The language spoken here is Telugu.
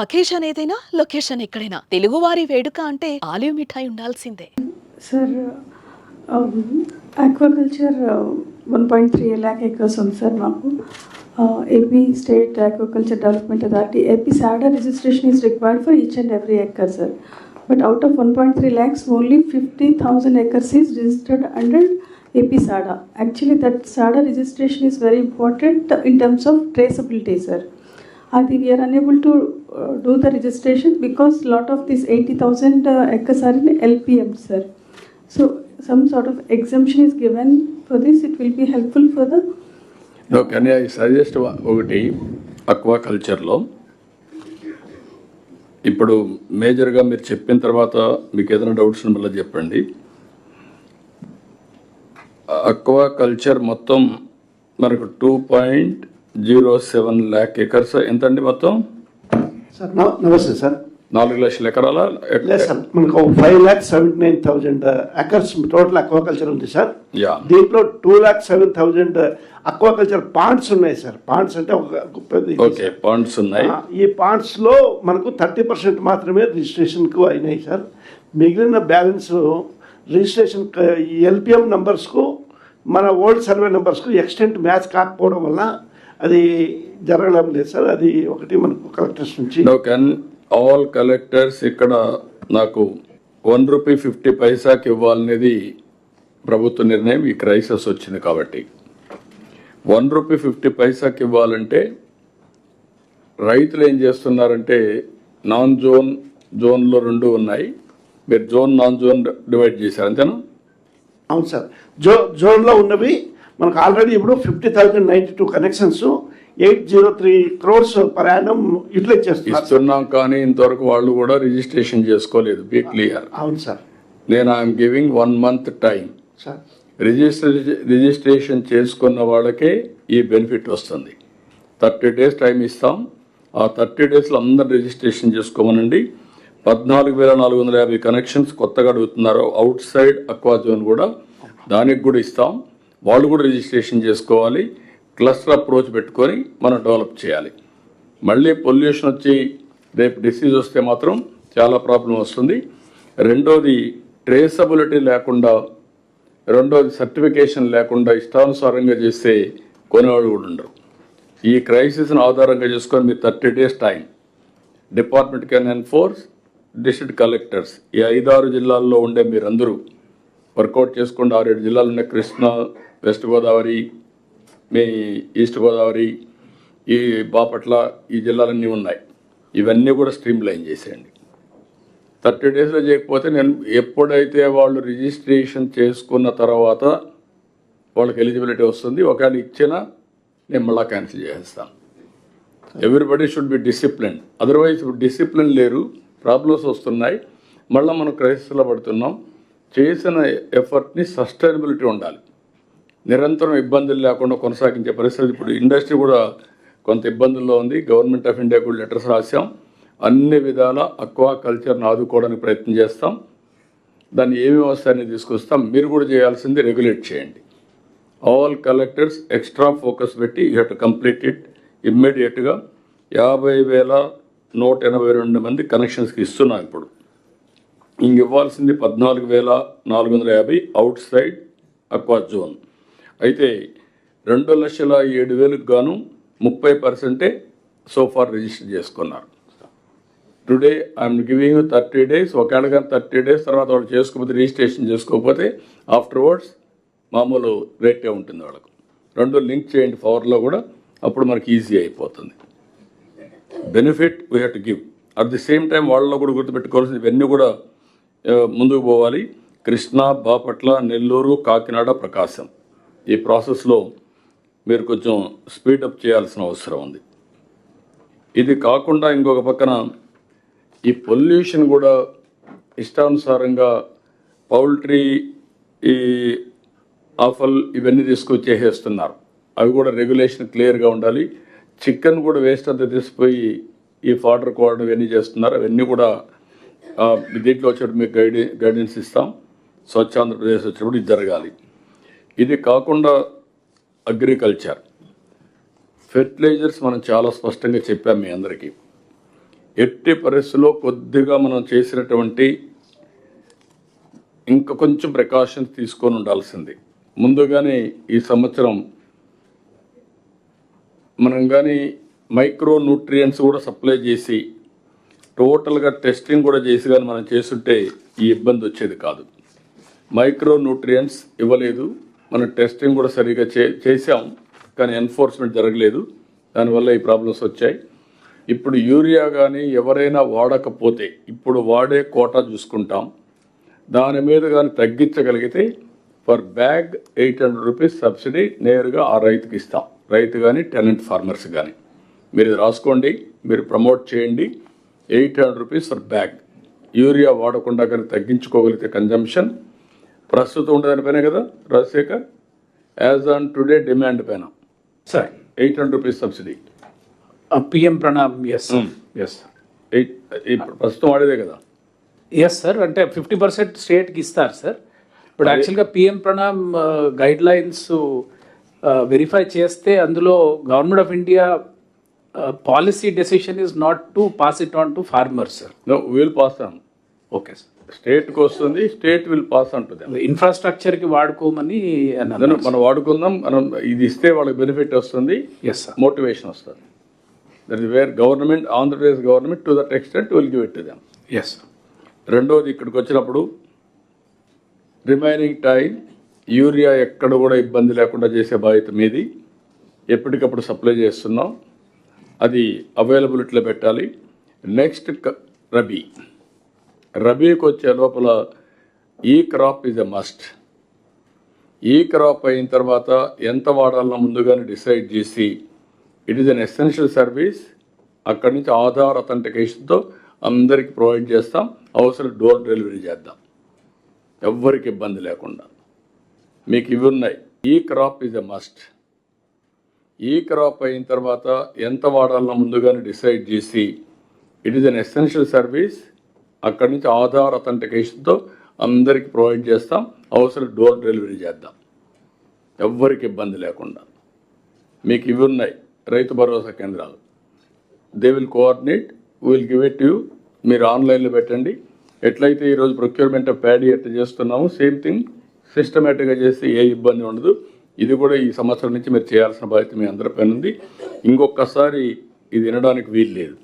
అకేషన్ ఏదైనా లొకేషన్ ఎక్కడైనా. తెలుగువారి వేడుక అంటే ఆలివ్ మిఠాయి ఉండాల్సిందే. Sir aquaculture one point three lakh acres ఉంది సార్ మాకు. AP state aquaculture development authority AP SADA registration is required for each and every acre sir but out of one point three lakhs only fifty thousand acres is registered under AP SADA actually that SADA registration is very important in terms of traceability sir అది we're unable to do the registration because lot of this eighty thousand ఎక్కసారి LPM sir so some sort of exemption is given for this it will be helpful for the okay I suggest ఒకటి అక్వా కల్చర్లో ఇప్పుడు మేజర్గా మీరు చెప్పిన తర్వాత మీకు ఏదైనా డౌట్స్ మళ్ళీ చెప్పండి. అక్వా కల్చర్ మొత్తం మనకు two point zero seven lakh acres ఎంతండి మొత్తం? సార్ నమ- నమస్తే సార్. నాలుగు లక్షల ఎకరాల? లేదు సార్ మనకు five lakh seventy nine thousand acres total aquaculture ఉంది సార్. యా. దీంట్లో two lakh seven thousand aquaculture ponds ఉన్నాయి సార్. పాండ్స్ అంటే ఒక ఓకే. పాయింట్స్ ఉన్నాయి. ఈ పాండ్స్లో మనకు థర్టీ పర్సెంట్ మాత్రమే రిజిస్ట్రేషన్కు అయినాయి సార్. మిగిలిన బ్యాలెన్స్ రిజిస్ట్రేషన్ ఎల్పిఎం నంబర్స్కు మన ఓల్డ్ సర్వే నంబర్స్కు ఎక్స్టెంట్ మ్యాచ్ కాకపోవడం వల్ల అది జరగడం లేదు సార్. అది ఒకటి మనకు కలెక్టర్స్ నుంచి. ఆల్ కలెక్టర్స్ ఇక్కడ నాకు వన్ రూపీ ఫిఫ్టీ పైసాకి ఇవ్వాలనేది ప్రభుత్వ నిర్ణయం. ఈ క్రైసిస్ వచ్చింది కాబట్టి. వన్ రూపీ ఫిఫ్టీ పైసాకి ఇవ్వాలంటే రైతులు ఏం చేస్తున్నారంటే నాన్ జోన్ జోన్లో రెండు ఉన్నాయి. మీరు జోన్ నాన్ జోన్ డివైడ్ చేశారు. అంతేనా? అవును సార్. జో జోన్లో ఉన్నవి మనకు ఆల్రెడీ ఇప్పుడు fifty thousand ninety two connections eight zero three crores per annum utilise. ఇస్తున్నాం కానీ ఇంతవరకు వాళ్ళు కూడా రిజిస్ట్రేషన్ చేసుకోలేదు. Be clear. అవును సార్. నేను I'm giving one month time. Sir. Register registration చేసుకున్న వాళ్ళకే ఈ బెనిఫిట్ వస్తుంది. థర్టీ డేస్ టైం ఇస్తాం. ఆ థర్టీ డేస్లో అందరు రిజిస్ట్రేషన్ చేసుకోమనండి. పద్నాలుగు వేల నాలుగు వందల యాభై కనెక్షన్స్ కొత్తగా అడుగుతున్నారు అవుట్ సైడ్ అక్వా జోన్ కూడా దానికి కూడా ఇస్తాం. వాళ్ళు కూడా రిజిస్ట్రేషన్ చేసుకోవాలి క్లస్టర్ అప్రోచ్ పెట్టుకొని మనం డెవలప్ చేయాలి. మళ్ళీ పొల్యూషన్ వచ్చి రేపు డిసీజ్ వస్తే మాత్రం చాలా ప్రాబ్లం వస్తుంది. రెండోది ట్రేసబిలిటీ లేకుండా రెండోది సర్టిఫికేషన్ లేకుండా ఇష్టానుసారంగా చేస్తే కొనేవాళ్ళు కూడా ఉండరు. ఈ క్రైసిస్ను ఆధారంగా చేసుకొని మీరు thirty days time department can enforce district collectors. ఈ ఐదారు జిల్లాల్లో ఉండే మీరందరూ వర్కౌట్ చేసుకుంటూ ఆరేడు జిల్లాలు ఉన్నాయి. కృష్ణా వెస్ట్ గోదావరి మీ ఈస్ట్ గోదావరి ఈ బాపట్ల ఈ జిల్లాలన్నీ ఉన్నాయి. ఇవన్నీ కూడా స్ట్రీమ్ లైన్ చేసేయండి. థర్టీ డేస్లో చేయకపోతే నేను ఎప్పుడైతే వాళ్ళు రిజిస్ట్రేషన్ చేసుకున్న తర్వాత వాళ్ళకి ఎలిజిబిలిటీ వస్తుంది ఒకవేళ ఇచ్చినా నేను మళ్ళీ క్యాన్సిల్ చేసేస్తాను. Everybody should be discipline otherwise discipline లేరు ప్రాబ్లమ్స్ వస్తున్నాయి. మళ్ళీ మనం క్రైసిస్లో పడుతున్నాం. చేసిన ఎఫర్ట్ని సస్టైనబిలిటీ ఉండాలి. నిరంతరం ఇబ్బందులు లేకుండా కొనసాగించే పరిస్థితి ఇప్పుడు ఇండస్ట్రీ కూడా కొంత ఇబ్బందుల్లో ఉంది. గవర్నమెంట్ ఆఫ్ ఇండియా కూడా లెటర్స్ రాసాం అన్ని విధాల అక్వా కల్చర్ను ఆదుకోవడానికి ప్రయత్నం చేస్తాం. దాన్ని ఏమేమి వస్తాయని తీసుకొస్తాం? మీరు కూడా చేయాల్సింది రెగ్యులేట్ చేయండి. ఆల్ కలెక్టర్స్ ఎక్స్ట్రా ఫోకస్ పెట్టి యూ హెట్ కంప్లీట్ ఇట్ ఇమ్మీడియట్గా యాభై వేల నూట ఎనభై రెండు మంది కనెక్షన్స్కి ఇస్తున్నాం ఇప్పుడు. ఇంక ఇవ్వాల్సింది పద్నాలుగు వేల నాలుగు వందల యాభై అవుట్ సైడ్ అక్వా జోన్ అయితే రెండు లక్షల ఏడు వేలకు గాను ముప్పై పర్సెంటే సోఫార్ రిజిస్టర్ చేసుకున్నారు. Today I'm giving thirty days ఒకవేళ కానీ థర్టీ డేస్ తర్వాత వాళ్ళు చేసుకోకపోతే రిజిస్ట్రేషన్ చేసుకోకపోతే ఆఫ్టర్ వర్డ్స్ మామూలు రేటే ఉంటుంది వాళ్ళకు. రెండు లింక్ చేయండి పవర్లో కూడా అప్పుడు మనకి ఈజీ అయిపోతుంది. Benefit we have to give at the same time వాళ్ళలో కూడా గుర్తుపెట్టుకోవాల్సింది ఇవన్నీ కూడా ముందుకు పోవాలి. కృష్ణా బాపట్ల నెల్లూరు కాకినాడ ప్రకాశం. ఈ ప్రాసెస్లో మీరు కొంచెం స్పీడప్ చేయాల్సిన అవసరం ఉంది. ఇది కాకుండా ఇంకొక పక్కన ఈ పొల్యూషన్ కూడా ఇష్టానుసారంగా పౌల్ట్రీ ఈ ఆఫల్ ఇవన్నీ తీసుకొచ్చేసేస్తున్నారు అవి కూడా రెగ్యులేషన్ క్లియర్గా ఉండాలి. చికెన్ కూడా వేస్ట్ అంతా తీసిపోయి ఈ ఫాడర్ కోవడం ఇవన్నీ చేస్తున్నారు. అవన్నీ కూడా దీంట్లో వచ్చేటప్పుడు మీకు గైడెన్స్ ఇస్తాం. స్వచ్ఛ ఆంధ్రప్రదేశ్ వచ్చినప్పుడు ఇది జరగాలి. ఇది కాకుండా అగ్రికల్చర్. ఫెర్టిలైజర్స్ మనం చాలా స్పష్టంగా చెప్పాం మీ అందరికీ. ఎట్టి పరిస్థితుల్లో కొద్దిగా మనం చేసినటువంటి ఇంకా కొంచెం ప్రికాషన్స్ తీసుకొని ఉండాల్సింది. ముందుగానే ఈ సంవత్సరం మనం కానీ మైక్రో న్యూట్రియంట్స్ కూడా సప్లై చేసి టోటల్గా టెస్టింగ్ కూడా చేసి కానీ మనం చేస్తుంటే ఈ ఇబ్బంది వచ్చేది కాదు. మైక్రో న్యూట్రియంట్స్ ఇవ్వలేదు. మనం టెస్టింగ్ కూడా సరిగా చే చేసాం కానీ ఎన్ఫోర్స్మెంట్ జరగలేదు. దానివల్ల ఈ ప్రాబ్లమ్స్ వచ్చాయి. ఇప్పుడు యూరియా కానీ ఎవరైనా వాడకపోతే ఇప్పుడు వాడే కోటా చూసుకుంటాం. దాని మీద కానీ తగ్గించగలిగితే for bag eight hundred rupees subsidy నేరుగా ఆ రైతుకి ఇస్తాం. రైతు కానీ టెనెంట్ ఫార్మర్స్ కానీ మీరు ఇది రాసుకోండి మీరు ప్రమోట్ చేయండి. Eight hundred rupees for bag urea వాడకుండా కానీ తగ్గించుకోగలిగితే కన్జంప్షన్ ప్రస్తుతం ఉండేదానిపైన కదా Rajasekhar? As on today demand పైన. Sir eight hundred rupees subsidy PM Pranam yes yes eight ప్రస్తుతం వాడేదే కదా? ఎస్ సార్ అంటే ఫిఫ్టీ పర్సెంట్ స్టేట్కి ఇస్తారు సార్ ఇప్పుడు యాక్చువల్గా PM Pranam guidelines verify చేస్తే అందులో government of India policy decision is not to pass it on to farmers sir will pass on okay sir స్టేట్కి వస్తుంది స్టేట్ విల్ పాస్ అంటుంది. ఇన్ఫ్రాస్ట్రక్చర్కి వాడుకోమని మనం వాడుకుందాం మనం ఇది ఇస్తే వాళ్ళకి బెనిఫిట్ వస్తుంది ఎస్ మోటివేషన్ వస్తుంది. That is where government Andhra Pradesh government to that extent will give it to them yes రెండోది ఇక్కడికి వచ్చినప్పుడు రిమైనింగ్ టైం యూరియా ఎక్కడ కూడా ఇబ్బంది లేకుండా చేసే బాధ్యత మీది. ఎప్పటికప్పుడు సప్లై చేస్తున్నాం. అది అవైలబిలిటీలో పెట్టాలి. నెక్స్ట్ రబీ. రబీకి వచ్చే లోపల e crop is a must e crop అయిన తర్వాత ఎంత వాడాలన్నా ముందుగానే డిసైడ్ చేసి it is an essential service అక్కడి నుంచి ఆధార్ అథెంటికేషన్తో అందరికి ప్రొవైడ్ చేస్తాం. అవసరం డోర్ డెలివరీ చేద్దాం. ఎవ్వరికి ఇబ్బంది లేకుండా. మీకు ఇవి ఉన్నాయి. E crop is a must e crop అయిన తర్వాత ఎంత వాడాలన్నా ముందుగానే డిసైడ్ చేసి it is an essential service అక్కడి నుంచి ఆధార్ అథెంటికేషన్తో అందరికి ప్రొవైడ్ చేస్తాం. అవసరం డోర్ డెలివరీ చేద్దాం. ఎవ్వరికి ఇబ్బంది లేకుండా. మీకు ఇవి ఉన్నాయి రైతు భరోసా కేంద్రాలు. They will coordinate will give it you మీరు ఆన్లైన్లో పెట్టండి. ఎట్లయితే ఈరోజు ప్రొక్యూర్మెంట్ ఆఫ్ ప్యాడీ ఎట్లా చేస్తున్నామో సేమ్ థింగ్ సిస్టమేటిక్గా చేస్తే ఏ ఇబ్బంది ఉండదు. ఇది కూడా ఈ సంవత్సరం నుంచి మీరు చేయాల్సిన బాధ్యత మీ అందరిపైన ఉంది. ఇంకొకసారి ఇది వినడానికి వీలు లేదు.